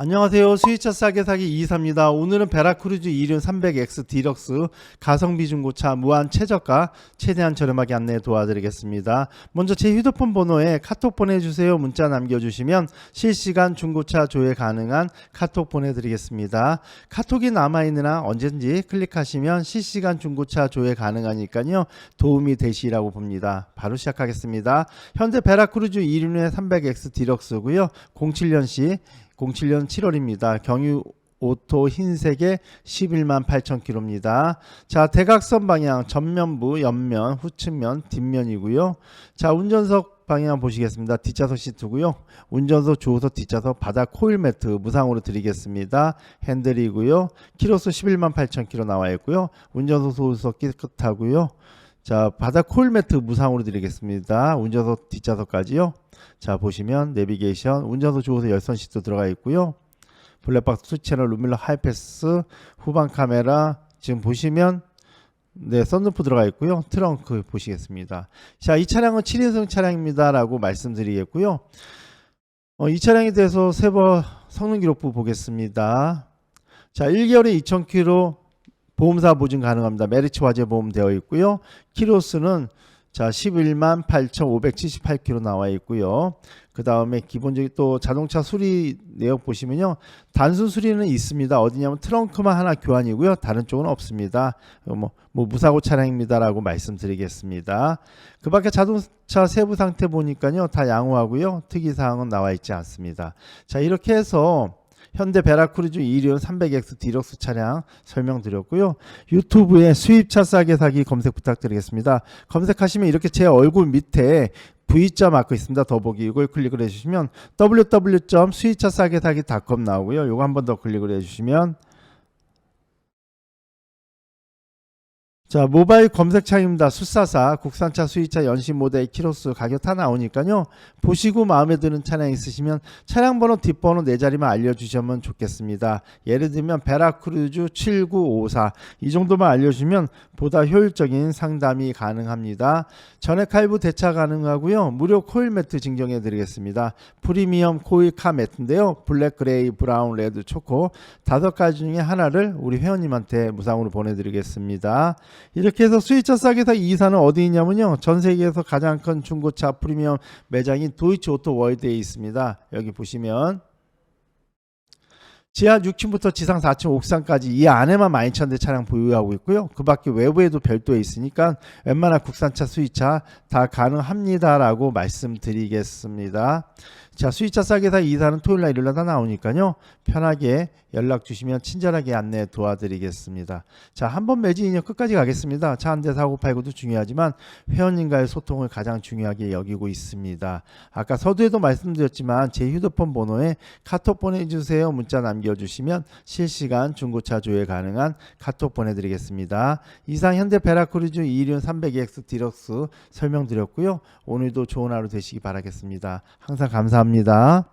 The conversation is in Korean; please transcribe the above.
안녕하세요. 수입차 싸게 사기 224입니다. 오늘은 베라크루즈 2륜 300X 디럭스 가성비 중고차 무한 최저가 최대한 저렴하게 안내 도와드리겠습니다. 먼저 제 휴대폰 번호에 카톡 보내주세요. 문자 남겨주시면 실시간 중고차 조회 가능한 카톡 보내드리겠습니다. 카톡이 남아있느나 언제든지 클릭하시면 실시간 중고차 조회 가능하니까요. 도움이 되시라고 봅니다. 바로 시작하겠습니다. 현재 베라크루즈 2륜의 300X 디럭스고요. 07년식 07년 7월입니다. 경유 오토 흰색의 11만 8천 킬로입니다. 자, 대각선 방향 전면부, 옆면, 후측면, 뒷면이고요. 자, 운전석 방향 보시겠습니다. 뒷좌석 시트고요. 운전석, 조수석, 뒷좌석 바닥 코일 매트 무상으로 드리겠습니다. 핸들이고요. 키로수 11만 8천 킬로 나와 있고요. 운전석, 조수석 깨끗하고요. 자, 바닥 코일 매트 무상으로 드리겠습니다. 운전석, 뒷좌석까지요. 자 보시면 내비게이션 운전석 조수석 열선 시트 들어가 있고요. 블랙박스 투 채널 루밀러 하이패스 후방 카메라 지금 보시면 네 썬루프 들어가 있고요. 트렁크 보시겠습니다. 자 이 차량은 7인승 차량입니다 라고 말씀드리겠고요. 어, 이 차량에 대해서 세번 성능 기록부 보겠습니다. 자 1개월에 2000km 보험사 보증 가능합니다 메리츠 화재 보험 되어 있고요 키로수는 자, 11만 8,578km 나와 있고요. 그 다음에 기본적인 또 자동차 수리 내역 보시면요. 단순 수리는 있습니다. 어디냐면 트렁크만 하나 교환이고요. 다른 쪽은 없습니다. 뭐, 뭐 무사고 차량입니다라고 말씀드리겠습니다. 그 밖에 자동차 세부 상태 보니까요. 다 양호하고요. 특이사항은 나와 있지 않습니다. 자, 이렇게 해서 현대 베라크루즈 2륜 300X 디럭스 차량 설명드렸고요. 유튜브에 수입차 싸게 사기 검색 부탁드리겠습니다. 검색하시면 이렇게 제 얼굴 밑에 V자 마크 있습니다. 더보기 이걸 클릭을 해주시면 www.수입차 싸게 사기.com 나오고요. 이거 한 번 더 클릭을 해주시면 자 모바일 검색창입니다. 수사사 국산차 수입차 연식 모델 키로수 가격 다 나오니까요. 보시고 마음에 드는 차량 있으시면 차량 번호 뒷번호 네 자리만 알려주시면 좋겠습니다. 예를 들면 베라크루즈 7954 이 정도만 알려주면 보다 효율적인 상담이 가능합니다. 전액 할부 대차 가능하고요. 무료 코일 매트 증정해 드리겠습니다. 프리미엄 코일 카 매트인데요. 블랙, 그레이, 브라운, 레드, 초코 다섯 가지 중에 하나를 우리 회원님한테 무상으로 보내드리겠습니다. 이렇게 해서 수입차 싸게사 이사는 어디 있냐면요. 전 세계에서 가장 큰 중고차 프리미엄 매장인 도이치 오토 월드에 있습니다. 여기 보시면 지하 6층부터 지상 4층 옥상까지 이 안에만 12,000대 차량 보유하고 있고요. 그 밖에 외부에도 별도에 있으니까 웬만한 국산차 수입차 다 가능합니다라고 말씀드리겠습니다. 자, 수입차 싸게사 이사는 토요일 날 일요일 날 다 나오니까요. 편하게 연락 주시면 친절하게 안내 도와드리겠습니다. 자, 한 번 매진이요 끝까지 가겠습니다. 차 한 대 사고 팔고도 중요하지만 회원님과의 소통을 가장 중요하게 여기고 있습니다. 아까 서두에도 말씀드렸지만 제 휴대폰 번호에 카톡 보내주세요. 문자 남겨주시면 실시간 중고차 조회 가능한 카톡 보내드리겠습니다. 이상 현대 베라크루즈 2륜 300X 디럭스 설명드렸고요. 오늘도 좋은 하루 되시기 바라겠습니다. 항상 감사합 니다.